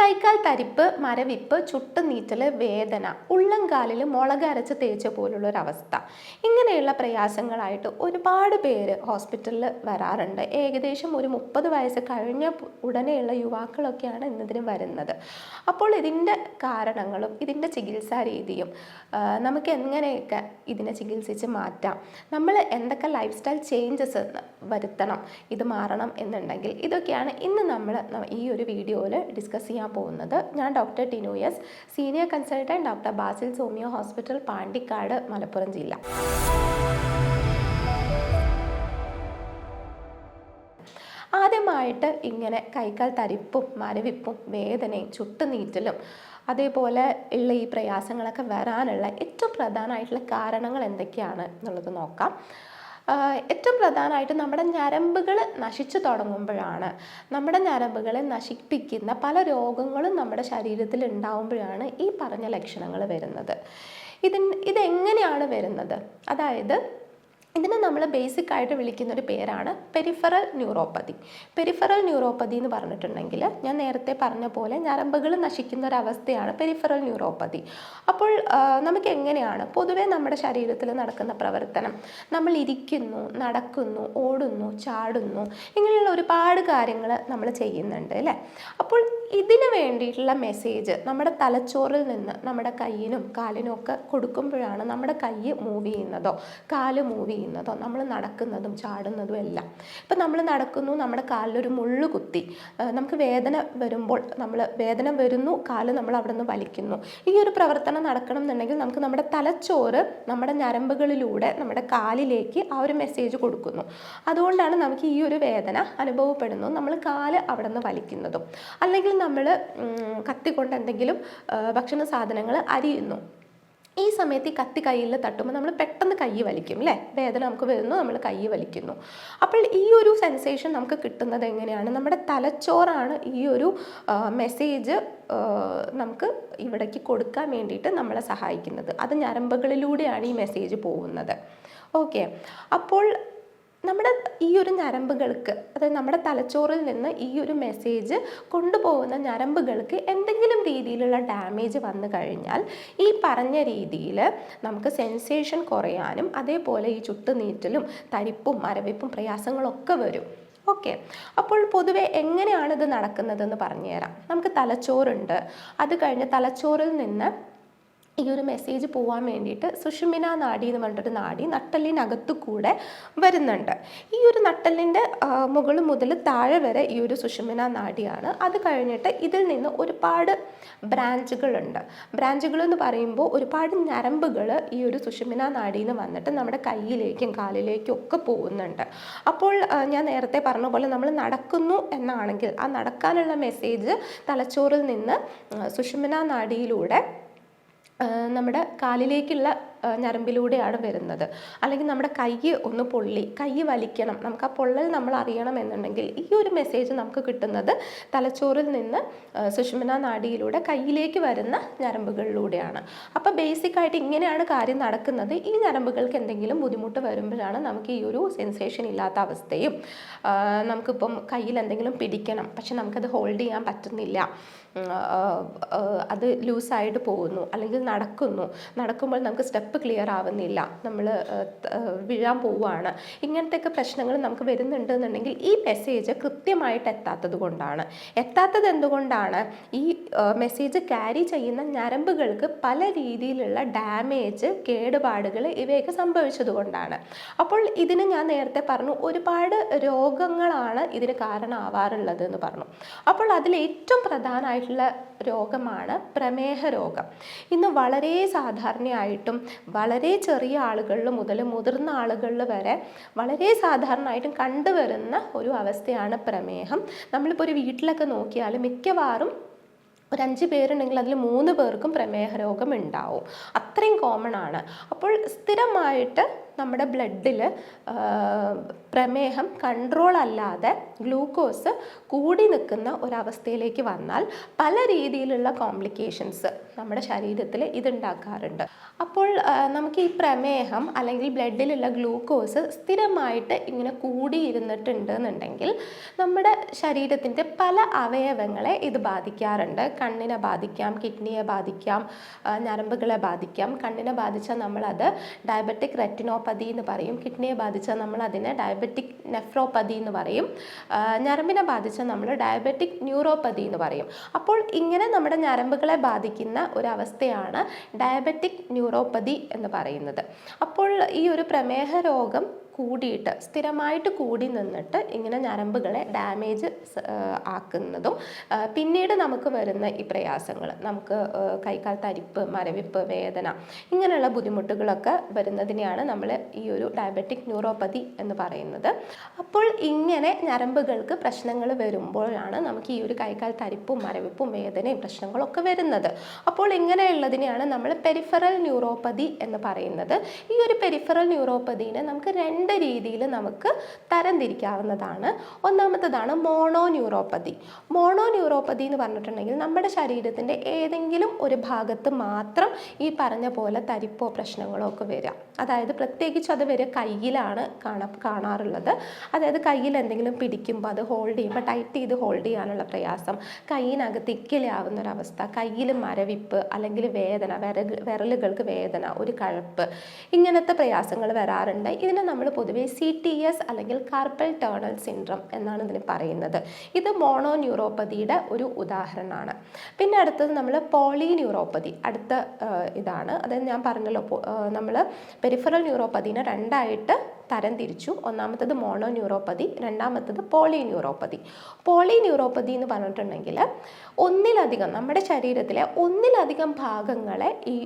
കൈക്കാൽ തരിപ്പ് മരവിപ്പ് ചുട്ടുനീറ്റൽ വേദന ഉള്ളംകാലിൽ മുളക് അരച്ച് തേച്ച പോലുള്ള ഒരു അവസ്ഥ ഇങ്ങനെയുള്ള പ്രയാസങ്ങളായിട്ട് ഒരുപാട് പേര് ഹോസ്പിറ്റലിൽ വരാറുണ്ട്. ഏകദേശം ഒരു മുപ്പത് വയസ്സ് കഴിഞ്ഞ ഉടനെയുള്ള യുവാക്കളൊക്കെയാണ് ഇന്നതിന് വരുന്നത്. അപ്പോൾ ഇതിന്റെ കാരണങ്ങളും ഇതിന്റെ ചികിത്സാ രീതിയും നമുക്ക് എങ്ങനെയൊക്കെ ഇതിനെ ചികിത്സിച്ച് മാറ്റാം? നമ്മൾ എന്തൊക്കെ ലൈഫ് സ്റ്റൈൽ ചേഞ്ചസ് വരുത്തണം ഇത് മാറണം എന്നുണ്ടെങ്കിൽ ഇതൊക്കെയാണ് ഇന്ന് നമ്മൾ ഈ ഒരു വീഡിയോയിൽ ഡിസ്കസ് ചെയ്യാൻ പോകുന്നത്. ഞാൻ doctor Tinu S senior consultant doctor Basil സോമിയോ hospital Pandikkad Malappuram ജില്ല. ആദ്യമായിട്ട് ഇങ്ങനെ കൈക്കാൽ തരിപ്പും മരവിപ്പും വേദനയും ചുട്ടുനീറ്റലും അതേപോലെ ഉള്ള ഈ പ്രയാസങ്ങളൊക്കെ വരാനുള്ള ഏറ്റവും പ്രധാനമായിട്ടുള്ള കാരണങ്ങൾ എന്തൊക്കെയാണ് എന്നുള്ളത് നോക്കാം. ഏറ്റവും പ്രധാനമായിട്ട് നമ്മുടെ ഞരമ്പുകൾ നശിച്ചു തുടങ്ങുമ്പോഴാണ്. നമ്മുടെ ഞരമ്പുകളെ നശിപ്പിക്കുന്ന പല രോഗങ്ങളും നമ്മുടെ ശരീരത്തിൽ ഉണ്ടാവുമ്പോഴാണ് ഈ പറഞ്ഞ ലക്ഷണങ്ങൾ വരുന്നത്. ഇതിന് ഇതെങ്ങനെയാണ് വരുന്നത്? അതായത് ഇതിനെ നമ്മൾ ബേസിക് ആയിട്ട് വിളിക്കുന്ന ഒരു പേരാണ് പെരിഫറൽ ന്യൂറോപ്പതി പെരിഫറൽ ന്യൂറോപ്പതി എന്ന് പറഞ്ഞിട്ടുണ്ടെങ്കിൽ ഞാൻ നേരത്തെ പറഞ്ഞ പോലെ ഞരമ്പുകൾ നശിക്കുന്ന ഒരു അവസ്ഥയാണ് പെരിഫറൽ ന്യൂറോപ്പതി അപ്പോൾ നമുക്ക് എങ്ങനെയാണ് പൊതുവേ നമ്മുടെ ശരീരത്തിൽ നടക്കുന്ന പ്രവർത്തനം. നമ്മൾ ഇരിക്കുന്നു നടക്കുന്നു ഓടുന്നു ചാടുന്നു ഇങ്ങനെയുള്ള ഒരുപാട് കാര്യങ്ങൾ നമ്മൾ ചെയ്യുന്നുണ്ട് അല്ലേ? അപ്പോൾ ഇതിന് വേണ്ടിയിട്ടുള്ള മെസ്സേജ് നമ്മുടെ തലച്ചോറിൽ നിന്ന് നമ്മുടെ കയ്യിനും കാലിനും ഒക്കെ കൊടുക്കുമ്പോഴാണ് നമ്മുടെ കൈ മൂവ് ചെയ്യുന്നതോ? കാൽ മൂവ് ചെയ്യുന്നതോ നമ്മൾ നടക്കുന്നതും ചാടുന്നതും എല്ലാം. ഇപ്പം നമ്മൾ നടക്കുന്നു നമ്മുടെ കാലിലൊരു മുള്ളു കുത്തി. നമുക്ക് വേദന വരുമ്പോൾ നമ്മൾ വേദന വരുന്നു കാൽ നമ്മൾ അവിടെ നിന്ന് വലിക്കുന്നു. ഈ ഒരു പ്രവർത്തനം നടക്കണം എന്നുണ്ടെങ്കിൽ നമുക്ക് നമ്മുടെ തലച്ചോറ് നമ്മുടെ ഞരമ്പുകളിലൂടെ നമ്മുടെ കാലിലേക്ക് ആ ഒരു മെസ്സേജ് കൊടുക്കുന്നു. അതുകൊണ്ടാണ് നമുക്ക് ഈ ഒരു വേദന അനുഭവപ്പെടുന്നു നമ്മൾ കാൽ അവിടെ നിന്ന് വലിക്കുന്നതും. അല്ലെങ്കിൽ നമ്മൾ കത്തിക്കൊണ്ട് എന്തെങ്കിലും ഭക്ഷണ സാധനങ്ങൾ അരിയുന്നു. ഈ സമയത്ത് ഈ കത്തി കയ്യിൽ തട്ടുമ്പോൾ നമ്മൾ പെട്ടെന്ന് കൈ വലിക്കും അല്ലേ വേദന നമുക്ക് വരുന്നു നമ്മൾ കൈ വലിക്കുന്നു. അപ്പോൾ ഈ ഒരു സെൻസേഷൻ നമുക്ക് കിട്ടുന്നത് എങ്ങനെയാണ്? നമ്മുടെ തലച്ചോറാണ് ഈ ഒരു മെസ്സേജ് നമുക്ക് ഇവിടേക്ക് കൊടുക്കാൻ വേണ്ടിയിട്ട് നമ്മളെ സഹായിക്കുന്നത്. അത് ഞരമ്പുകളിലൂടെയാണ് ഈ മെസ്സേജ് പോകുന്നത്. ഓക്കെ അപ്പോൾ നമ്മുടെ ഈ ഒരു ഞരമ്പുകൾക്ക് അതായത് നമ്മുടെ തലച്ചോറിൽ നിന്ന് ഈ ഒരു മെസ്സേജ് കൊണ്ടുപോകുന്ന ഞരമ്പുകൾക്ക് എന്തെങ്കിലും രീതിയിലുള്ള ഡാമേജ് വന്നു കഴിഞ്ഞാൽ ഈ പറഞ്ഞ രീതിയിൽ നമുക്ക് സെൻസേഷൻ കുറയാനും അതേപോലെ ഈ ചുട്ടുനീറ്റലും തരിപ്പും മരവിപ്പും പ്രയാസങ്ങളൊക്കെ വരും. ഓക്കെ അപ്പോൾ പൊതുവെ എങ്ങനെയാണ് ഇത് നടക്കുന്നതെന്ന് പറഞ്ഞുതരാം. നമുക്ക് തലച്ചോറുണ്ട്. അത് കഴിഞ്ഞ് തലച്ചോറിൽ നിന്ന് ഈ ഒരു മെസ്സേജ് പോകാൻ വേണ്ടിയിട്ട് സുഷുമിന നാഡി എന്ന് പറഞ്ഞിട്ടൊരു നാഡി നട്ടലിനകത്തു കൂടെ വരുന്നുണ്ട്. ഈ ഒരു നട്ടലിന്റെ മുകൾ മുതൽ താഴെ വരെ ഈ ഒരു സുഷുമിന നാടിയാണ്. അത് കഴിഞ്ഞിട്ട് ഇതിൽ നിന്ന് ഒരുപാട് ബ്രാഞ്ചുകളുണ്ട്. ബ്രാഞ്ചുകൾ എന്ന് പറയുമ്പോൾ ഒരുപാട് ഞരമ്പുകൾ ഈ ഒരു സുഷുമിന നാഡിയിൽ നിന്ന് വന്നിട്ട് നമ്മുടെ കയ്യിലേക്കും കാലിലേക്കും ഒക്കെ പോകുന്നുണ്ട്. അപ്പോൾ ഞാൻ നേരത്തെ പറഞ്ഞ പോലെ നമ്മൾ നടക്കുന്നു എന്നാണെങ്കിൽ ആ നടക്കാനുള്ള മെസ്സേജ് തലച്ചോറിൽ നിന്ന് സുഷുമിന നാഡിയിലൂടെ ആ, നമ്മുടെ കാലിലേക്കുള്ള ഞരമ്പിലൂടെയാണ് വരുന്നത്. അല്ലെങ്കിൽ നമ്മുടെ കൈ ഒന്ന് പൊള്ളി കൈ വലിക്കണം. നമുക്ക് ആ പൊള്ളൽ നമ്മൾ അറിയണം എന്നുണ്ടെങ്കിൽ ഈ ഒരു മെസ്സേജ് നമുക്ക് കിട്ടുന്നത് തലച്ചോറിൽ നിന്ന് സുഷുമന നാഡിയിലൂടെ കയ്യിലേക്ക് വരുന്ന ഞരമ്പുകളിലൂടെയാണ്. അപ്പോൾ ബേസിക് ആയിട്ട് ഇങ്ങനെയാണ് കാര്യം നടക്കുന്നത്. ഈ ഞരമ്പുകൾക്ക് എന്തെങ്കിലും ബുദ്ധിമുട്ട് വരുമ്പോഴാണ് നമുക്ക് ഈ ഒരു സെൻസേഷൻ ഇല്ലാത്ത അവസ്ഥയും നമുക്കിപ്പം കയ്യിൽ എന്തെങ്കിലും പിടിക്കണം. പക്ഷെ നമുക്കത് ഹോൾഡ് ചെയ്യാൻ പറ്റുന്നില്ല. അത് ലൂസായിട്ട് പോകുന്നു അല്ലെങ്കിൽ നടക്കുന്നു. നടക്കുമ്പോൾ നമുക്ക് സ്റ്റെപ്പ് ക്ലിയർ ആവുന്നില്ല. നമ്മൾ വീഴാൻ പോവുകയാണ്. ഇങ്ങനത്തെയൊക്കെ പ്രശ്നങ്ങൾ നമുക്ക് വരുന്നുണ്ട് എന്നുണ്ടെങ്കിൽ ഈ മെസ്സേജ് കൃത്യമായിട്ട് എത്താത്തത് കൊണ്ടാണ്. എത്താത്തത് എന്തുകൊണ്ടാണ്? ഈ മെസ്സേജ് ക്യാരി ചെയ്യുന്ന ഞരമ്പുകൾക്ക് പല രീതിയിലുള്ള ഡാമേജ് കേടുപാടുകൾ ഇവയൊക്കെ സംഭവിച്ചത് കൊണ്ടാണ്. അപ്പോൾ ഇതിന് ഞാൻ നേരത്തെ പറഞ്ഞു ഒരുപാട് രോഗങ്ങളാണ് ഇതിന് കാരണമാവാറുള്ളത് എന്ന് പറഞ്ഞു. അപ്പോൾ അതിൽ ഏറ്റവും പ്രധാനമായിട്ടുള്ള രോഗമാണ് പ്രമേഹ രോഗം. ഇന്ന് വളരെ സാധാരണയായിട്ടും വളരെ ചെറിയ ആളുകളിൽ മുതൽ മുതിർന്ന ആളുകളിൽ വരെ വളരെ സാധാരണയായിട്ടും കണ്ടുവരുന്ന ഒരു അവസ്ഥയാണ് പ്രമേഹം. നമ്മളിപ്പോൾ ഒരു വീട്ടിലൊക്കെ നോക്കിയാൽ മിക്കവാറും ഒരു അഞ്ച് പേരുണ്ടെങ്കിൽ അതിൽ മൂന്ന് പേർക്കും പ്രമേഹ രോഗം ഉണ്ടാവും. അത്രയും കോമൺ ആണ്. അപ്പോൾ സ്ഥിരമായിട്ട് നമ്മുടെ ബ്ലഡിൽ പ്രമേഹം കൺട്രോൾ അല്ലാതെ ഗ്ലൂക്കോസ് കൂടി നിൽക്കുന്ന ഒരവസ്ഥയിലേക്ക് വന്നാൽ പല രീതിയിലുള്ള കോംപ്ലിക്കേഷൻസ് നമ്മുടെ ശരീരത്തിൽ ഇതുണ്ടാക്കാറുണ്ട്. അപ്പോൾ നമുക്ക് ഈ പ്രമേഹം അല്ലെങ്കിൽ ബ്ലഡിലുള്ള ഗ്ലൂക്കോസ് സ്ഥിരമായിട്ട് ഇങ്ങനെ കൂടിയിരുന്നിട്ടുണ്ട് എന്നുണ്ടെങ്കിൽ നമ്മുടെ ശരീരത്തിന്റെ പല അവയവങ്ങളെ ഇത് ബാധിക്കാറുണ്ട്. കണ്ണിനെ ബാധിക്കാം കിഡ്നിയെ ബാധിക്കാം ഞരമ്പുകളെ ബാധിക്കാം. കണ്ണിനെ ബാധിച്ചാൽ നമ്മളത് ഡയബറ്റിക് റെറ്റിനോപ്പതി എന്ന് പറയും. കിഡ്നിയെ ബാധിച്ചാൽ നമ്മൾ അതിനെ ഡയബറ്റിക് നെഫ്രോപ്പതി എന്ന് പറയും. ഞരമ്പിനെ ബാധിച്ചാൽ നമ്മൾ ഡയബറ്റിക് ന്യൂറോപ്പതി എന്ന് പറയും. അപ്പോൾ ഇങ്ങനെ നമ്മുടെ ഞരമ്പുകളെ ബാധിക്കുന്ന ഒരവസ്ഥയാണ് ഡയബറ്റിക് ന്യൂറോപ്പതി എന്ന് പറയുന്നത്. അപ്പോൾ ഈ ഒരു പ്രമേഹ രോഗം കൂടിയിട്ട് സ്ഥിരമായിട്ട് കൂടി നിന്നിട്ട് ഇങ്ങനെ ഞരമ്പുകളെ ഡാമേജ് ആക്കുന്നതും പിന്നീട് നമുക്ക് വരുന്ന ഈ പ്രയാസങ്ങൾ നമുക്ക് കൈക്കാൽ തരിപ്പ് മരവിപ്പ് വേദന ഇങ്ങനെയുള്ള ബുദ്ധിമുട്ടുകളൊക്കെ വരുന്നതിനെയാണ് നമ്മൾ ഈ ഒരു ഡയബറ്റിക് ന്യൂറോപ്പതി എന്ന് പറയുന്നത്. അപ്പോൾ ഇങ്ങനെ ഞരമ്പുകൾക്ക് പ്രശ്നങ്ങൾ വരുമ്പോഴാണ് നമുക്ക് ഈ ഒരു കൈക്കാൽ തരിപ്പും മരവിപ്പും വേദനയും പ്രശ്നങ്ങളൊക്കെ വരുന്നത്. അപ്പോൾ ഇങ്ങനെയുള്ളതിനെയാണ് നമ്മൾ പെരിഫറൽ ന്യൂറോപ്പതി എന്ന് പറയുന്നത്. ഈ ഒരു പെരിഫറൽ ന്യൂറോപ്പതിനെ നമുക്ക് രണ്ട് രീതിയിൽ നമുക്ക് തരംതിരിക്കാവുന്നതാണ്. ഒന്നാമത്തതാണ് മോണോ ന്യൂറോപ്പതി മോണോ ന്യൂറോപ്പതി എന്ന് പറഞ്ഞിട്ടുണ്ടെങ്കിൽ നമ്മുടെ ശരീരത്തിന്റെ ഏതെങ്കിലും ഒരു ഭാഗത്ത് മാത്രം ഈ പറഞ്ഞ പോലെ തരിപ്പോ പ്രശ്നങ്ങളോ ഒക്കെ വരിക. അതായത് പ്രത്യേകിച്ച് അത് വരെ കയ്യിലാണ് കാണ കാണാറുള്ളത്. അതായത് കയ്യിൽ എന്തെങ്കിലും പിടിക്കുമ്പോൾ അത് ഹോൾഡ് ചെയ്യുമ്പോൾ ടൈറ്റ് ചെയ്ത് ഹോൾഡ് ചെയ്യാനുള്ള പ്രയാസം കയ്യിനകത്ത് ഇക്കിലാവുന്ന ഒരവസ്ഥ കയ്യിൽ മരവിപ്പ് അല്ലെങ്കിൽ വേദന വിരലുകൾക്ക് വേദന ഒരു കഴപ്പ് ഇങ്ങനത്തെ പ്രയാസങ്ങൾ വരാറുണ്ട്. ഇതിനെ നമ്മൾ പൊതുവേ സി ടി എസ് അല്ലെങ്കിൽ കാർപ്പൽ ടേണൽ സിൻഡ്രം എന്നാണ് ഇതിന് പറയുന്നത്. ഇത് മോണോ ന്യൂറോപ്പതിയുടെ ഒരു ഉദാഹരണമാണ്. പിന്നെ അടുത്തത് നമ്മൾ പോളി ന്യൂറോപ്പതി അടുത്ത ഇതാണ്. അതായത് ഞാൻ പറഞ്ഞല്ലോ നമ്മൾ പെരിഫറൽ ന്യൂറോപ്പതിനെ രണ്ടായിട്ട് തരം തിരിച്ചു. ഒന്നാമത്തത് മോണോ ന്യൂറോപ്പതി രണ്ടാമത്തത് പോളി ന്യൂറോപ്പതി പോളി ന്യൂറോപ്പതി എന്ന് പറഞ്ഞിട്ടുണ്ടെങ്കിൽ ഒന്നിലധികം നമ്മുടെ ശരീരത്തിലെ ഒന്നിലധികം ഭാഗങ്ങളെ ഈ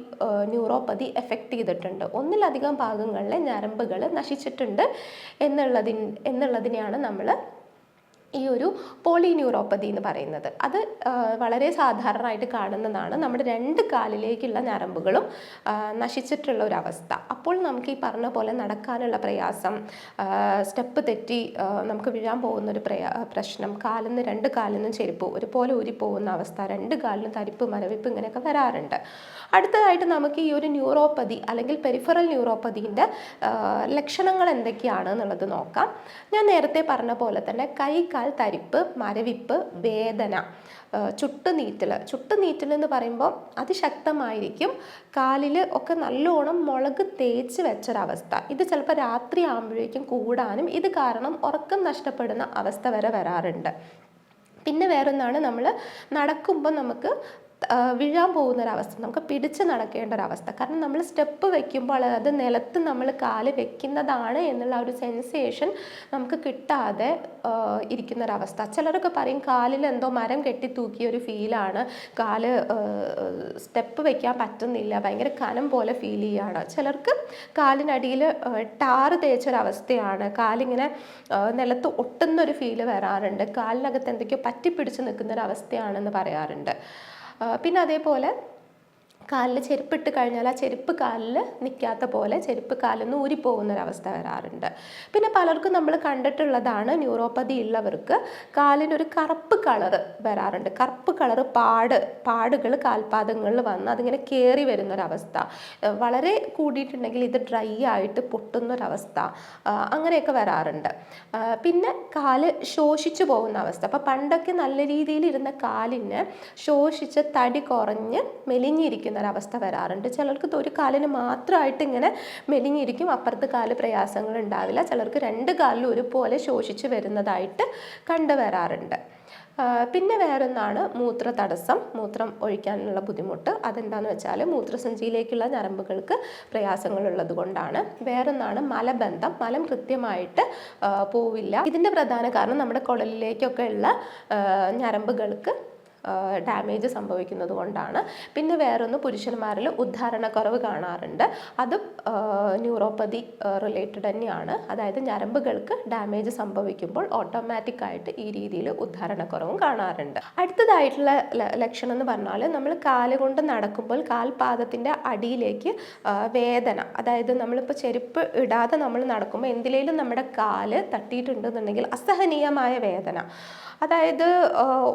ന്യൂറോപ്പതി എഫക്റ്റ് ചെയ്തിട്ടുണ്ട്. ഒന്നിലധികം ഭാഗങ്ങളിലെ ഞരമ്പുകൾ നശിച്ചിട്ടുണ്ട് എന്നുള്ളതിൻ എന്നുള്ളതിനെയാണ് നമ്മൾ ഈ ഒരു പോളിന്യൂറോപ്പതി എന്ന് പറയുന്നത്. അത് വളരെ സാധാരണമായിട്ട് കാണുന്നതാണ്. നമ്മുടെ രണ്ട് കാലിലേക്കുള്ള ഞരമ്പുകളും നശിച്ചിട്ടുള്ള ഒരു അവസ്ഥ. അപ്പോൾ നമുക്ക് ഈ പറഞ്ഞ പോലെ നടക്കാനുള്ള പ്രയാസം സ്റ്റെപ്പ് തെറ്റി നമുക്ക് വീഴാൻ പോകുന്ന ഒരു പ്രശ്നം കാലിന്ന് രണ്ട് കാലിന്നും ചെരുപ്പ് ഒരുപോലെ ഊരിപ്പോകുന്ന അവസ്ഥ രണ്ട് കാലിനും തരിപ്പ് മരവിപ്പ് ഇങ്ങനെയൊക്കെ വരാറുണ്ട്. അടുത്തതായിട്ട് നമുക്ക് ഈ ഒരു ന്യൂറോപ്പതി അല്ലെങ്കിൽ പെരിഫറൽ ന്യൂറോപ്പതിന്റെ ലക്ഷണങ്ങൾ എന്തൊക്കെയാണ് എന്നുള്ളത് നോക്കാം. ഞാൻ നേരത്തെ പറഞ്ഞ പോലെ തന്നെ കൈ കാൽ തരിപ്പ് മരവിപ്പ് വേദന. ചുട്ടുനീറ്റൽ. ചുട്ടുനീറ്റൽ എന്ന് പറയുമ്പോൾ അതിശക്തമായിരിക്കും. കാലിൽ ഒക്കെ നല്ലോണം മുളക് തേച്ച് വെച്ചൊരവസ്ഥ. ഇത് ചിലപ്പോൾ രാത്രി ആകുമ്പോഴേക്കും കൂടാനും ഇത് കാരണം ഉറക്കം നഷ്ടപ്പെടുന്ന അവസ്ഥ വരെ വരാറുണ്ട്. പിന്നെ വേറൊന്നാണ് നമ്മൾ നടക്കുമ്പോൾ നമുക്ക് വീഴാൻ പോകുന്ന ഒരവസ്ഥ നമുക്ക് പിടിച്ച് നടക്കേണ്ട ഒരു അവസ്ഥ കാരണം നമ്മൾ സ്റ്റെപ്പ് വെക്കുമ്പോൾ അത് നിലത്ത് നമ്മൾ കാൽ വെക്കുന്നതാണ് എന്നുള്ള ഒരു സെൻസേഷൻ നമുക്ക് കിട്ടാതെ ഇരിക്കുന്ന ഒരവസ്ഥ ചിലരൊക്കെ പറയും കാലിൽ എന്തോ മരം കെട്ടി തൂക്കിയ ഒരു ഫീലാണ് കാൽ സ്റ്റെപ്പ് വെക്കാൻ പറ്റുന്നില്ല ഭയങ്കര കനം പോലെ ഫീൽ ചെയ്യുകയാണ് ചിലർക്ക് കാലിനടിയിൽ ടാറ് തേച്ചൊരവസ്ഥയാണ്. കാലിങ്ങനെ നിലത്ത് ഒട്ടുന്നൊരു ഫീൽ വരാറുണ്ട്. കാലിനകത്ത് എന്തൊക്കെയോ പറ്റിപ്പിടിച്ച് നിൽക്കുന്ന ഒരു അവസ്ഥയാണെന്ന് പറയാറുണ്ട്. പിന്നെ അതേപോലെ കാലിൽ ചെരുപ്പിട്ട് കഴിഞ്ഞാൽ ആ ചെരുപ്പ് കാലിൽ നിൽക്കാത്ത പോലെ ചെരുപ്പ് കാലിൽ നിന്ന് ഊരിപ്പോകുന്ന ഒരവസ്ഥ വരാറുണ്ട്. പിന്നെ പലർക്കും നമ്മൾ കണ്ടിട്ടുള്ളതാണ് ന്യൂറോപ്പതി ഉള്ളവർക്ക് കാലിനൊരു കറുപ്പ് കളറ് വരാറുണ്ട്. കറുപ്പ് കളറ് പാട് പാടുകൾ കാൽപാദങ്ങളിൽ വന്ന് അതിങ്ങനെ കയറി വരുന്നൊരവസ്ഥ. വളരെ കൂടിയിട്ടുണ്ടെങ്കിൽ ഇത് ഡ്രൈ ആയിട്ട് പൊട്ടുന്നൊരവസ്ഥ അങ്ങനെയൊക്കെ വരാറുണ്ട്. പിന്നെ കാൽ ശോഷിച്ചു പോകുന്ന അവസ്ഥ അപ്പോൾ പണ്ടൊക്കെ നല്ല രീതിയിൽ ഇരുന്ന കാലിന് ശോഷിച്ച് തടി കുറഞ്ഞ് മെലിഞ്ഞിരിക്കുന്ന ഒരവസ്ഥ വരാറുണ്ട്. ചിലർക്ക് ഒരു കാലിന് മാത്രമായിട്ട് ഇങ്ങനെ മെലിഞ്ഞിരിക്കും. അപ്പുറത്ത് കാൽ പ്രയാസങ്ങൾ ഉണ്ടാവില്ല. ചിലർക്ക് രണ്ട് കാലിലും ഒരുപോലെ ശോഷിച്ച് വരുന്നതായിട്ട് കണ്ടുവരാറുണ്ട് പിന്നെ വേറൊന്നാണ് മൂത്ര തടസ്സം മൂത്രം ഒഴിക്കാനുള്ള ബുദ്ധിമുട്ട്. അതെന്താണെന്ന് വെച്ചാൽ മൂത്രസഞ്ചിയിലേക്കുള്ള ഞരമ്പുകൾക്ക് പ്രയാസങ്ങളുള്ളത് കൊണ്ടാണ്. വേറൊന്നാണ് മലബന്ധം. മലം കൃത്യമായിട്ട് പോവില്ല. ഇതിന്റെ പ്രധാന കാരണം നമ്മുടെ കുടലിലേക്കൊക്കെ ഉള്ള ഞരമ്പുകൾക്ക് ഡാമേജ് സംഭവിക്കുന്നത് കൊണ്ടാണ്. പിന്നെ വേറൊന്ന് പുരുഷന്മാരിൽ ഉദ്ധാരണക്കുറവ് കാണാറുണ്ട്. അതും ന്യൂറോപ്പതി റിലേറ്റഡ് തന്നെയാണ്. അതായത് ഞരമ്പുകൾക്ക് ഡാമേജ് സംഭവിക്കുമ്പോൾ ഓട്ടോമാറ്റിക് ആയിട്ട് ഈ രീതിയിൽ ഉദ്ധാരണക്കുറവും കാണാറുണ്ട്. അടുത്തതായിട്ടുള്ള ലക്ഷണം എന്ന് പറഞ്ഞാൽ നമ്മൾ കാൽ കൊണ്ട് നടക്കുമ്പോൾ കാൽപാദത്തിന്റെ അടിയിലേക്ക് വേദന അതായത് നമ്മളിപ്പോൾ ചെരുപ്പ് ഇടാതെ നമ്മൾ നടക്കുമ്പോൾ എന്തിലേലും നമ്മുടെ കാൽ തട്ടിയിട്ടുണ്ടെന്നുണ്ടെങ്കിൽ അസഹനീയമായ വേദന. അതായത്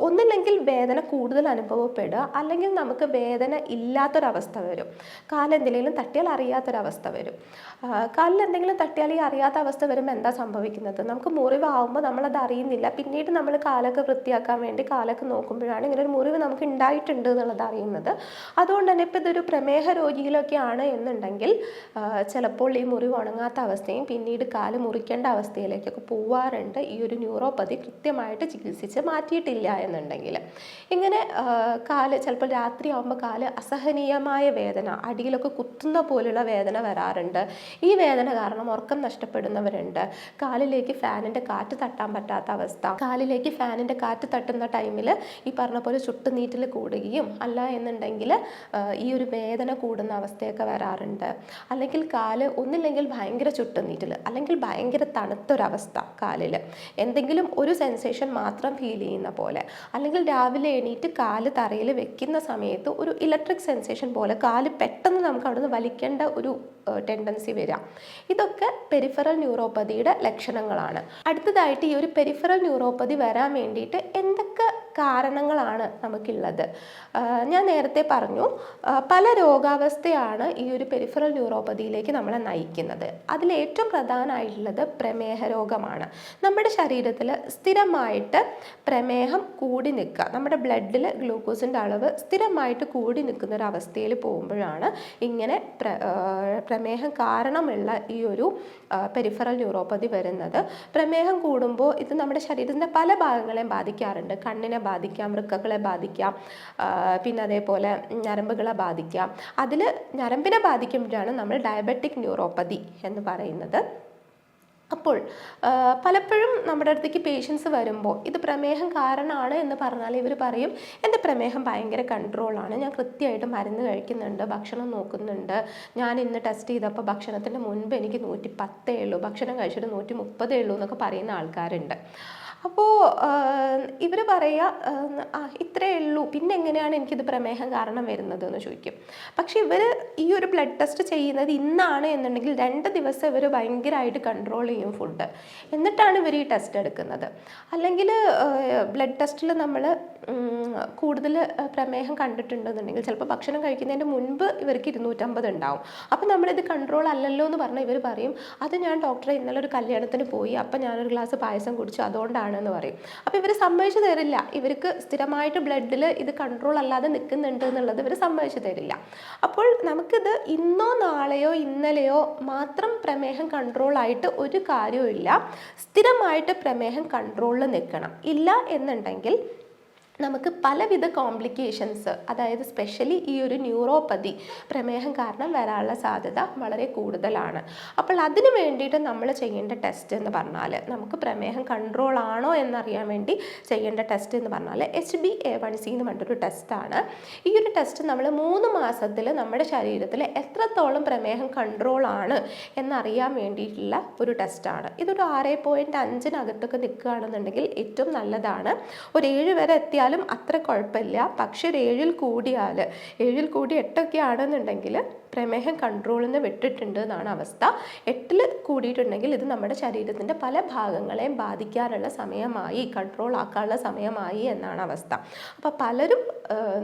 ഒന്നില്ലെങ്കിൽ വേദന കൂടുതൽ അനുഭവപ്പെടുക അല്ലെങ്കിൽ നമുക്ക് വേദന ഇല്ലാത്തൊരവസ്ഥ വരും. കാലെന്തെങ്കിലും തട്ടിയാൽ അറിയാത്തൊരവസ്ഥ വരും. കാലിൽ എന്തെങ്കിലും തട്ടിയാൽ ഈ അറിയാത്ത അവസ്ഥ വരുമ്പോൾ എന്താ സംഭവിക്കുന്നത്? നമുക്ക് മുറിവാകുമ്പോൾ നമ്മളത് അറിയുന്നില്ല. പിന്നീട് നമ്മൾ കാലൊക്കെ വൃത്തിയാക്കാൻ വേണ്ടി കാലൊക്കെ നോക്കുമ്പോഴാണ് ഇങ്ങനെ ഒരു മുറിവ് നമുക്ക് ഉണ്ടായിട്ടുണ്ട് എന്നുള്ളത് അറിയുന്നത്. അതുകൊണ്ട് തന്നെ ഇപ്പോൾ ഇതൊരു പ്രമേഹ രോഗിയിലൊക്കെ ആണ് എന്നുണ്ടെങ്കിൽ ചിലപ്പോൾ ഈ മുറിവ് ഉണങ്ങാത്ത അവസ്ഥയും പിന്നീട് കാൽ മുറിക്കേണ്ട അവസ്ഥയിലേക്കൊക്കെ പോവാറുണ്ട്. ഈ ഒരു ന്യൂറോപ്പതി കൃത്യമായിട്ട് ചികിത്സിച്ച് മാറ്റിയിട്ടില്ല എന്നുണ്ടെങ്കിൽ. ഇങ്ങനെ കാൽ ചിലപ്പോൾ രാത്രി ആകുമ്പോൾ കാൽ അസഹനീയമായ വേദന അടിയിലൊക്കെ കുത്തുന്ന പോലുള്ള വേദന വരാറുണ്ട്. ഈ വേദന കാരണം ഉറക്കം നഷ്ടപ്പെടുന്നവരുണ്ട്. കാലിലേക്ക് ഫാനിന്റെ കാറ്റ് തട്ടാൻ പറ്റാത്ത അവസ്ഥ. കാലിലേക്ക് ഫാനിന്റെ കാറ്റ് തട്ടുന്ന ടൈമിൽ ഈ പറഞ്ഞ പോലെ ചുട്ടുനീറ്റിൽ കൂടുകയും അല്ല എന്നുണ്ടെങ്കിൽ ഈ ഒരു വേദന കൂടുന്ന അവസ്ഥയൊക്കെ വരാറുണ്ട്. അല്ലെങ്കിൽ കാൽ ഒന്നില്ലെങ്കിൽ ഭയങ്കര ചുട്ടുനീറ്റിൽ അല്ലെങ്കിൽ ഭയങ്കര തണുത്തൊരവസ്ഥ കാലിൽ. എന്തെങ്കിലും ഒരു സെൻസേഷൻ മാത്രം ഫീൽ ചെയ്യുന്ന പോലെ. അല്ലെങ്കിൽ രാവിലെ എണീറ്റ് കാൽ തറയിൽ വെക്കുന്ന സമയത്ത് ഒരു ഇലക്ട്രിക് സെൻസേഷൻ പോലെ കാൽ പെട്ടെന്ന് നമുക്ക് അവിടുന്ന് വലിക്കേണ്ട ഒരു ടെൻഡൻസി വരാം ഇതൊക്കെ പെരിഫറൽ ന്യൂറോപ്പതിയുടെ ലക്ഷണങ്ങളാണ്. അടുത്തതായിട്ട് ഈ ഒരു പെരിഫറൽ ന്യൂറോപ്പതി വരാൻ വേണ്ടിയിട്ട് എന്തൊക്കെ കാരണങ്ങളാണ് നമുക്കുള്ളത്. ഞാൻ നേരത്തെ പറഞ്ഞു പല രോഗാവസ്ഥയാണ് ഈ ഒരു പെരിഫറൽ ന്യൂറോപ്പതിയിലേക്ക് നമ്മളെ നയിക്കുന്നത്. അതിൽ ഏറ്റവും പ്രധാനമായിട്ടുള്ളത് പ്രമേഹ രോഗമാണ്. നമ്മുടെ ശരീരത്തിൽ സ്ഥിരമായിട്ട് പ്രമേഹം കൂടി നിൽക്കുക. നമ്മുടെ ബ്ലഡിൽ ഗ്ലൂക്കോസിന്റെ അളവ് സ്ഥിരമായിട്ട് കൂടി നിൽക്കുന്ന ഒരു അവസ്ഥയിൽ പോകുമ്പോഴാണ് ഇങ്ങനെ പ്രമേഹം കാരണമുള്ള ഈ ഒരു പെരിഫറൽ ന്യൂറോപ്പതി വരുന്നത്. പ്രമേഹം കൂടുമ്പോൾ ഇത് നമ്മുടെ ശരീരത്തിന്റെ പല ഭാഗങ്ങളെയും ബാധിക്കാറുണ്ട്. കണ്ണിനെ ബാധിക്കാം വൃക്കകളെ ബാധിക്കാം പിന്നെ അതേപോലെ ഞരമ്പുകളെ ബാധിക്കാം. അതിൽ ഞരമ്പിനെ ബാധിക്കുമ്പോഴാണ് നമ്മൾ ഡയബറ്റിക് ന്യൂറോപ്പതി എന്ന് പറയുന്നത്. അപ്പോൾ പലപ്പോഴും നമ്മുടെ അടുത്തേക്ക് പേഷ്യൻസ് വരുമ്പോൾ ഇത് പ്രമേഹം കാരണമാണ് എന്ന് പറഞ്ഞാൽ ഇവർ പറയും എന്റെ പ്രമേഹം ഭയങ്കര കൺട്രോളാണ് ഞാൻ കൃത്യമായിട്ട് മരുന്ന് കഴിക്കുന്നുണ്ട് ഭക്ഷണം നോക്കുന്നുണ്ട്. ഞാൻ ഇന്ന് ടെസ്റ്റ് ചെയ്തപ്പോൾ ഭക്ഷണത്തിന്റെ മുൻപ് എനിക്ക് നൂറ്റി പത്തേ ഉള്ളൂ ഭക്ഷണം കഴിച്ചിട്ട് നൂറ്റി മുപ്പതേ ഉള്ളൂ എന്നൊക്കെ പറയുന്ന ആൾക്കാരുണ്ട്. അപ്പോൾ ഇവർ പറയുക ഇത്രയേ ഉള്ളൂ. പിന്നെ എങ്ങനെയാണ് എനിക്കിത് പ്രമേഹം കാരണം വരുന്നത് എന്ന് ചോദിക്കും. പക്ഷേ ഇവർ ഈ ഒരു ബ്ലഡ് ടെസ്റ്റ് ചെയ്യുന്നത് ഇന്നാണ് എന്നുണ്ടെങ്കിൽ രണ്ട് ദിവസം ഇവർ ഭയങ്കരമായിട്ട് കൺട്രോൾ ചെയ്യും ഫുഡ് എന്നിട്ടാണ് ഇവർ ഈ ടെസ്റ്റ് എടുക്കുന്നത്. അല്ലെങ്കിൽ ബ്ലഡ് ടെസ്റ്റിൽ നമ്മൾ കൂടുതൽ പ്രമേഹം കണ്ടിട്ടുണ്ടെന്നുണ്ടെങ്കിൽ ചിലപ്പോൾ ഭക്ഷണം കഴിക്കുന്നതിന് മുൻപ് ഇവർക്ക് ഇരുന്നൂറ്റമ്പത് ഉണ്ടാവും. അപ്പോൾ നമ്മളിത് കൺട്രോൾ അല്ലല്ലോ എന്ന് പറഞ്ഞാൽ ഇവർ പറയും. അത് ഞാൻ ഡോക്ടറെ ഇന്നലെ ഒരു കല്യാണത്തിന് പോയി. അപ്പം ഞാനൊരു ഗ്ലാസ് പായസം കുടിച്ചു. അതുകൊണ്ടാണ് ആണെന്ന് പറയും. അപ്പോൾ ഇവർ സമ്മതിച്ചു തരില്ല. ഇവർക്ക് സ്ഥിരമായിട്ട് ബ്ലഡിൽ ഇത് കൺട്രോൾ അല്ലാതെ നിൽക്കുന്നുണ്ട് എന്നുള്ളത് ഇവർ സമ്മതിച്ചു തരില്ല. അപ്പോൾ നമുക്കിത് ഇന്നോ നാളെയോ ഇന്നലെയോ മാത്രം പ്രമേഹം കൺട്രോൾ ആയിട്ട് ഒരു കാര്യവും ഇല്ല സ്ഥിരമായിട്ട് പ്രമേഹം കൺട്രോളിൽ നിൽക്കണം. ഇല്ല എന്നുണ്ടെങ്കിൽ നമുക്ക് പലവിധ കോംപ്ലിക്കേഷൻസ് അതായത് സ്പെഷ്യലി ഈ ഒരു ന്യൂറോപ്പതി പ്രമേഹം കാരണം വരാനുള്ള സാധ്യത വളരെ കൂടുതലാണ്. അപ്പോൾ അതിന് വേണ്ടിയിട്ട് നമ്മൾ ചെയ്യേണ്ട ടെസ്റ്റ് എന്ന് പറഞ്ഞാൽ നമുക്ക് പ്രമേഹം കൺട്രോൾ ആണോ എന്നറിയാൻ വേണ്ടി ചെയ്യേണ്ട ടെസ്റ്റ് എന്ന് പറഞ്ഞാൽ H B A one C എന്ന് പറഞ്ഞൊരു ടെസ്റ്റാണ് ഈ ഒരു ടെസ്റ്റ് നമ്മൾ മൂന്ന് മാസത്തിൽ നമ്മുടെ ശരീരത്തിൽ എത്രത്തോളം പ്രമേഹം കൺട്രോൾ ആണ് എന്നറിയാൻ വേണ്ടിയിട്ടുള്ള ഒരു ടെസ്റ്റാണ് ഇതൊരു ആറ് പോയിന്റ് അഞ്ചിനകത്തൊക്കെ നിൽക്കുകയാണെന്നുണ്ടെങ്കിൽ ഏറ്റവും നല്ലതാണ്. ഒരു ഏഴ് വരെ എത്തിയാൽ കൂടിയാലും അത്ര കുഴപ്പമില്ല. പക്ഷെ ഒരു ഏഴിൽ കൂടിയാൽ ഏഴിൽ കൂടി എട്ടൊക്കെ ആണെന്നുണ്ടെങ്കിൽ പ്രമേഹം കൺട്രോളിൽ നിന്ന് വിട്ടിട്ടുണ്ട് എന്നാണ് അവസ്ഥ. എട്ടിൽ കൂടിയിട്ടുണ്ടെങ്കിൽ ഇത് നമ്മുടെ ശരീരത്തിന്റെ പല ഭാഗങ്ങളെയും ബാധിക്കാനുള്ള സമയമായി കൺട്രോൾ ആക്കാനുള്ള സമയമായി എന്നാണ് അവസ്ഥ. അപ്പോൾ പലരും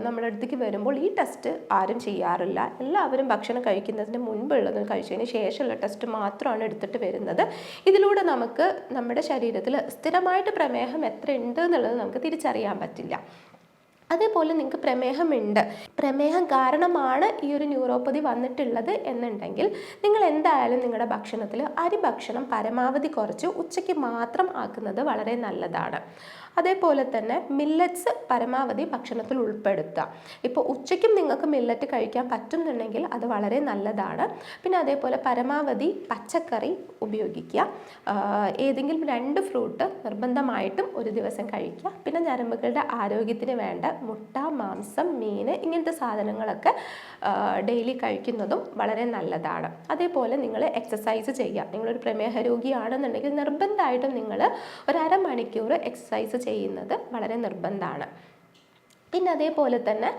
നമ്മുടെ അടുത്തേക്ക് വരുമ്പോൾ ഈ ടെസ്റ്റ് ആരും ചെയ്യാറില്ല. എല്ലാവരും ഭക്ഷണം കഴിക്കുന്നതിന് മുൻപുള്ളതും കഴിച്ചതിന് ശേഷമുള്ള ടെസ്റ്റ് മാത്രമാണ് എടുത്തിട്ട് വരുന്നത്. ഇതിലൂടെ നമുക്ക് നമ്മുടെ ശരീരത്തിൽ സ്ഥിരമായിട്ട് പ്രമേഹം എത്ര ഉണ്ട് എന്നുള്ളത് നമുക്ക് തിരിച്ചറിയാൻ പറ്റില്ല. അതേപോലെ നിങ്ങൾക്ക് പ്രമേഹമുണ്ട്. പ്രമേഹം കാരണമാണ് ഈ ഒരു ന്യൂറോപ്പതി വന്നിട്ടുള്ളത് എന്നുണ്ടെങ്കിൽ നിങ്ങൾ എന്തായാലും നിങ്ങളുടെ ഭക്ഷണത്തിൽ അരി ഭക്ഷണം പരമാവധി കുറച്ച് ഉച്ചയ്ക്ക് മാത്രം ആക്കുന്നത് വളരെ നല്ലതാണ്. അതേപോലെ തന്നെ മില്ലറ്റ്സ് പരമാവധി ഭക്ഷണത്തിൽ ഉൾപ്പെടുത്തുക. ഇപ്പോൾ ഉച്ചയ്ക്കും നിങ്ങൾക്ക് മില്ലറ്റ് കഴിക്കാൻ പറ്റുന്നുണ്ടെങ്കിൽ അത് വളരെ നല്ലതാണ്. പിന്നെ അതേപോലെ പരമാവധി പച്ചക്കറി ഉപയോഗിക്കുക. ഏതെങ്കിലും രണ്ട് ഫ്രൂട്ട് നിർബന്ധമായിട്ടും ഒരു ദിവസം കഴിക്കുക. പിന്നെ ഞരമ്പുകളുടെ ആരോഗ്യത്തിന് വേണ്ട മുട്ട മാംസം മീൻ ഇങ്ങനത്തെ സാധനങ്ങളൊക്കെ ഡെയിലി കഴിക്കുന്നതും വളരെ നല്ലതാണ്. അതേപോലെ നിങ്ങൾ എക്സസൈസ് ചെയ്യുക. നിങ്ങളൊരു പ്രമേഹ രോഗിയാണെന്നുണ്ടെങ്കിൽ നിർബന്ധമായിട്ടും നിങ്ങൾ ഒരു അരമണിക്കൂർ എക്സസൈസ് ചെയ്യുന്നത് വളരെ നിർബന്ധമാണ് പിന്നെ അതേപോലെ തന്നെ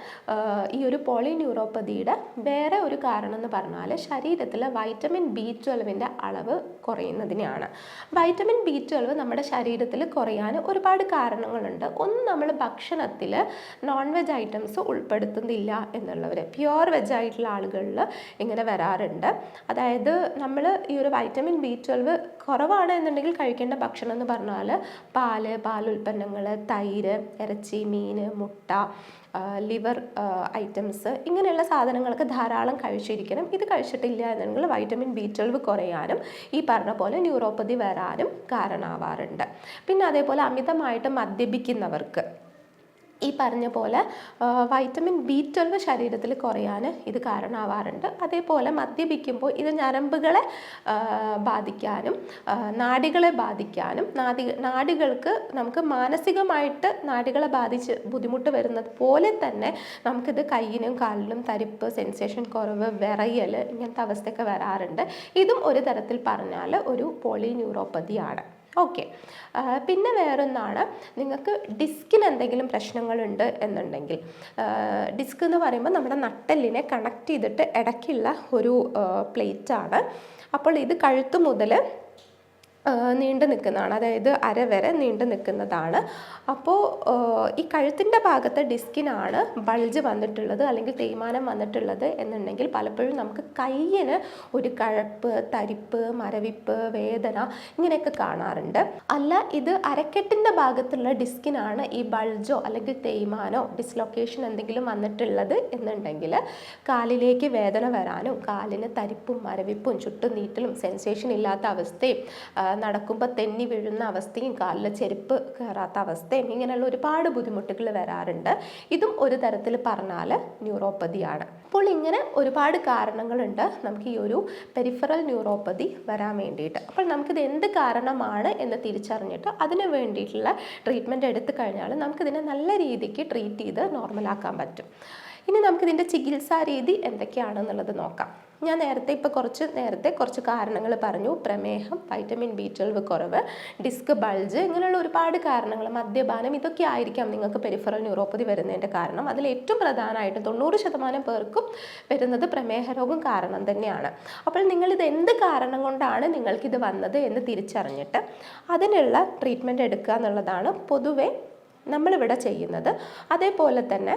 ഈ ഒരു പോളിന്യൂറോപ്പതിയുടെ വേറെ ഒരു കാരണം എന്ന് പറഞ്ഞാൽ ശരീരത്തിലെ വൈറ്റമിൻ ബി ട്വൽവിന്റെ അളവ് കുറയുന്നതിനെയാണ്. വൈറ്റമിൻ ബി ട്വൽവ് നമ്മുടെ ശരീരത്തിൽ കുറയാൻ ഒരുപാട് കാരണങ്ങളുണ്ട്. ഒന്ന് നമ്മൾ ഭക്ഷണത്തിൽ നോൺ വെജ് ഐറ്റംസ് ഉൾപ്പെടുത്തുന്നില്ല എന്നുള്ളവർ പ്യുവർ വെജ് ആയിട്ടുള്ള ആളുകളിൽ ഇങ്ങനെ വരാറുണ്ട്. അതായത് നമ്മൾ ഈ ഒരു വൈറ്റമിൻ ബി ട്വൽവ് കുറവാണ് എന്നുണ്ടെങ്കിൽ കഴിക്കേണ്ട ഭക്ഷണം എന്ന് പറഞ്ഞാൽ പാൽ പാലുൽപ്പന്നങ്ങൾ തൈര് ഇറച്ചി മീൻ മുട്ട ലിവർ ഐറ്റംസ് ഇങ്ങനെയുള്ള സാധനങ്ങളൊക്കെ ധാരാളം കഴിച്ചിരിക്കണം. ഇത് കഴിച്ചിട്ടില്ല എന്നുണ്ടെങ്കിൽ വൈറ്റമിൻ ബി ട്വൽവ് കുറയാനും ഈ പറഞ്ഞ പോലെ ന്യൂറോപ്പതി വരാനും കാരണമാവാറുണ്ട്. പിന്നെ അതേപോലെ അമിതമായിട്ട് മദ്യപിക്കുന്നവർക്ക് ഈ പറഞ്ഞ പോലെ വൈറ്റമിൻ ബി ട്വൽവ് ശരീരത്തിൽ കുറയാൻ ഇത് കാരണമാവാറുണ്ട്. അതേപോലെ മദ്യപിക്കുമ്പോൾ ഇത് ഞരമ്പുകളെ ബാധിക്കാനും നാടികളെ ബാധിക്കാനും നാടി നാടികൾക്ക് നമുക്ക് മാനസികമായിട്ട് നാടികളെ ബാധിച്ച് ബുദ്ധിമുട്ട് വരുന്നത് പോലെ തന്നെ നമുക്കിത് കയ്യിനും കാലിലും തരിപ്പ് സെൻസേഷൻ കുറവ് വിറയൽ ഇങ്ങനത്തെ അവസ്ഥയൊക്കെ വരാറുണ്ട്. ഇതും ഒരു തരത്തിൽ പറഞ്ഞാൽ ഒരു പോളിന്യൂറോപ്പതിയാണ് ഓക്കെ പിന്നെ വേറൊന്നാണ് നിങ്ങൾക്ക് ഡിസ്കിന് എന്തെങ്കിലും പ്രശ്നങ്ങളുണ്ട് എന്നുണ്ടെങ്കിൽ ഡിസ്ക് എന്ന് പറയുമ്പോൾ നമ്മുടെ നട്ടെല്ലിനെ കണക്ട് ചെയ്തിട്ട് ഇടയ്ക്കുള്ള ഒരു പ്ലേറ്റാണ് അപ്പോൾ ഇത് കഴുത്ത് മുതൽ നീണ്ടു നിൽക്കുന്നതാണ്. അതായത് അര വരെ നീണ്ടു നിൽക്കുന്നതാണ്. അപ്പോൾ ഈ കഴുത്തിന്റെ ഭാഗത്തെ ഡിസ്കിനാണ് ബൾജ് വന്നിട്ടുള്ളത് അല്ലെങ്കിൽ തേയ്മാനം വന്നിട്ടുള്ളത് എന്നുണ്ടെങ്കിൽ പലപ്പോഴും നമുക്ക് കയ്യിന് ഒരു കഴപ്പ് തരിപ്പ് മരവിപ്പ് വേദന ഇങ്ങനെയൊക്കെ കാണാറുണ്ട്. അല്ല ഇത് അരക്കെട്ടിന്റെ ഭാഗത്തുള്ള ഡിസ്കിനാണ് ഈ ബൾജോ അല്ലെങ്കിൽ തേയ്മാനോ ഡിസ്ലൊക്കേഷൻ എന്തെങ്കിലും വന്നിട്ടുള്ളത് എന്നുണ്ടെങ്കിൽ കാലിലേക്ക് വേദന വരാനും കാലിന് തരിപ്പും മരവിപ്പും ചുട്ടും നീറ്റലും സെൻസേഷൻ ഇല്ലാത്ത അവസ്ഥയും നടക്കുമ്പോൾ തെന്നി വീഴുന്ന അവസ്ഥയും കാലിൽ ചെരുപ്പ് കയറാത്ത അവസ്ഥയും ഇങ്ങനെയുള്ള ഒരുപാട് ബുദ്ധിമുട്ടുകൾ വരാറുണ്ട്. ഇതും ഒരു തരത്തിൽ പറഞ്ഞാൽ ന്യൂറോപ്പതിയാണ്. അപ്പോൾ ഇങ്ങനെ ഒരുപാട് കാരണങ്ങളുണ്ട് നമുക്ക് ഈ ഒരു പെരിഫറൽ ന്യൂറോപ്പതി വരാൻ വേണ്ടിയിട്ട്. അപ്പോൾ നമുക്കിത് എന്ത് കാരണമാണ് എന്ന് തിരിച്ചറിഞ്ഞിട്ട് അതിന് വേണ്ടിയിട്ടുള്ള ട്രീറ്റ്മെന്റ് എടുത്തു കഴിഞ്ഞാൽ നമുക്കിതിനെ നല്ല രീതിക്ക് ട്രീറ്റ് ചെയ്ത് നോർമലാക്കാൻ പറ്റും. ഇനി നമുക്കിതിന്റെ ചികിത്സാ രീതി എന്തൊക്കെയാണെന്നുള്ളത് നോക്കാം. ഞാൻ നേരത്തെ ഇപ്പോൾ കുറച്ച് നേരത്തെ കുറച്ച് കാരണങ്ങൾ പറഞ്ഞു. പ്രമേഹം വൈറ്റമിൻ ബി ട്വൽവ് കുറവ് ഡിസ്ക് ബൾജ് ഇങ്ങനെയുള്ള ഒരുപാട് കാരണങ്ങൾ മദ്യപാനം ഇതൊക്കെ ആയിരിക്കാം നിങ്ങൾക്ക് പെരിഫറൽ ന്യൂറോപ്പതി വരുന്നതിന്റെ കാരണം. അതിൽ ഏറ്റവും പ്രധാനമായിട്ട് തൊണ്ണൂറ് ശതമാനം പേർക്കും വരുന്നത് പ്രമേഹ രോഗം കാരണം തന്നെയാണ്. അപ്പോൾ നിങ്ങളിത് എന്ത് കാരണം കൊണ്ടാണ് നിങ്ങൾക്കിത് വന്നത് എന്ന് തിരിച്ചറിഞ്ഞിട്ട് അതിനുള്ള ട്രീറ്റ്മെന്റ് എടുക്കുക എന്നുള്ളതാണ് പൊതുവെ നമ്മളിവിടെ ചെയ്യുന്നത്. അതേപോലെ തന്നെ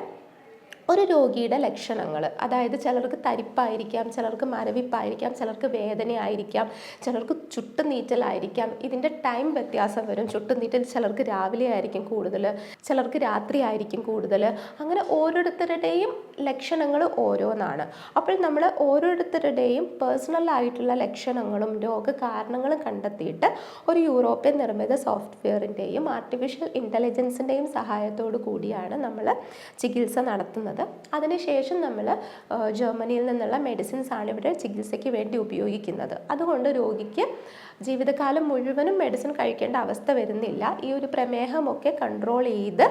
ഒരു രോഗിയുടെ ലക്ഷണങ്ങൾ. അതായത് ചിലർക്ക് തരിപ്പായിരിക്കാം ചിലർക്ക് മരവിപ്പായിരിക്കാം ചിലർക്ക് വേദനയായിരിക്കാം ചിലർക്ക് ചുട്ടുനീറ്റലായിരിക്കാം. ഇതിന്റെ ടൈം വ്യത്യാസം വരും. ചുട്ടുനീറ്റൽ ചിലർക്ക് രാവിലെ ആയിരിക്കും കൂടുതൽ ചിലർക്ക് രാത്രി ആയിരിക്കും കൂടുതൽ. അങ്ങനെ ഓരോരുത്തരുടെയും ലക്ഷണങ്ങൾ ഓരോന്നാണ്. അപ്പോൾ നമ്മൾ ഓരോരുത്തരുടെയും പേഴ്സണൽ ആയിട്ടുള്ള ലക്ഷണങ്ങളും രോഗകാരണങ്ങളും കണ്ടെത്തിയിട്ട് ഒരു യൂറോപ്യൻ നിർമ്മിത സോഫ്റ്റ്വെയറിന്റെയും ആർട്ടിഫിഷ്യൽ ഇന്റലിജൻസിന്റെയും സഹായത്തോടു കൂടിയാണ് നമ്മൾ ചികിത്സ നടത്തുന്നത്. അതിനുശേഷം നമ്മൾ ജർമ്മനിയിൽ നിന്നുള്ള മെഡിസിൻസ് ആണ് ഇവിടെ ചികിത്സയ്ക്ക് വേണ്ടി ഉപയോഗിക്കുന്നത്. അതുകൊണ്ട് രോഗിക്ക് ജീവിതകാലം മുഴുവനും മെഡിസിൻ കഴിക്കേണ്ട അവസ്ഥ വരുന്നില്ല. ഈ ഒരു പ്രമേഹമൊക്കെ കൺട്രോൾ ചെയ്ത്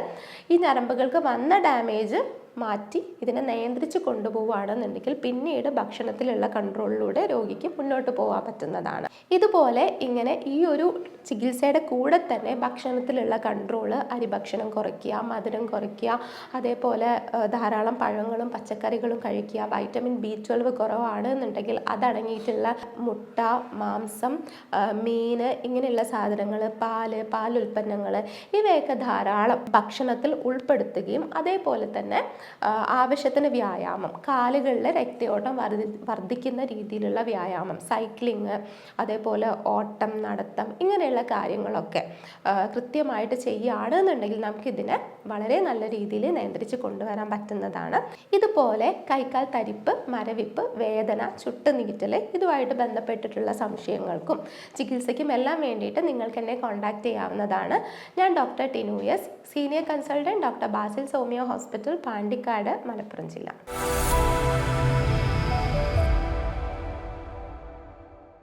ഈ ഞരമ്പുകൾക്ക് വന്ന ഡാമേജ് മാറ്റി ഇതിനെ നിയന്ത്രിച്ച് കൊണ്ടുപോവുകയാണെന്നുണ്ടെങ്കിൽ പിന്നീട് ഭക്ഷണത്തിലുള്ള കൺട്രോളിലൂടെ രോഗിക്ക് മുന്നോട്ട് പോകാൻ പറ്റുന്നതാണ്. ഇതുപോലെ ഇങ്ങനെ ഈ ഒരു ചികിത്സയുടെ കൂടെ തന്നെ ഭക്ഷണത്തിലുള്ള കൺട്രോൾ അരിഭക്ഷണം കുറയ്ക്കുക മധുരം കുറയ്ക്കുക അതേപോലെ ധാരാളം പഴങ്ങളും പച്ചക്കറികളും കഴിക്കുക വൈറ്റമിൻ ബി ട്വൽവ് കുറവാണ് എന്നുണ്ടെങ്കിൽ അതടങ്ങിയിട്ടുള്ള മുട്ട മാംസം മീൻ ഇങ്ങനെയുള്ള സാധനങ്ങൾ പാൽ പാലുൽപ്പന്നങ്ങൾ ഇവയൊക്കെ ധാരാളം ഭക്ഷണത്തിൽ ഉൾപ്പെടുത്തുകയും അതേപോലെ തന്നെ ആവശ്യത്തിന് വ്യായാമം. കാലുകളിലെ രക്തയോട്ടം വർദ്ധി വർദ്ധിക്കുന്ന രീതിയിലുള്ള വ്യായാമം സൈക്ലിങ് അതേപോലെ ഓട്ടം നടത്തം ഇങ്ങനെയുള്ള കാര്യങ്ങളൊക്കെ കൃത്യമായിട്ട് ചെയ്യുകയാണെന്നുണ്ടെങ്കിൽ നമുക്കിതിനെ വളരെ നല്ല രീതിയിൽ നിയന്ത്രിച്ച് കൊണ്ടുവരാൻ പറ്റുന്നതാണ്. ഇതുപോലെ കൈക്കാൽ തരിപ്പ് മരവിപ്പ് വേദന ചുട്ടുനീറ്റൽ ഇതുമായിട്ട് ബന്ധപ്പെട്ടിട്ടുള്ള സംശയങ്ങൾക്കും ചികിത്സയ്ക്കും എല്ലാം വേണ്ടിയിട്ട് നിങ്ങൾക്ക് എന്നെ കോൺടാക്ട് ചെയ്യാവുന്നതാണ്. ഞാൻ doctor Tinu S senior consultant doctor Basil സോമിയോ hospital Pandikkad Malappuram ജില്ല.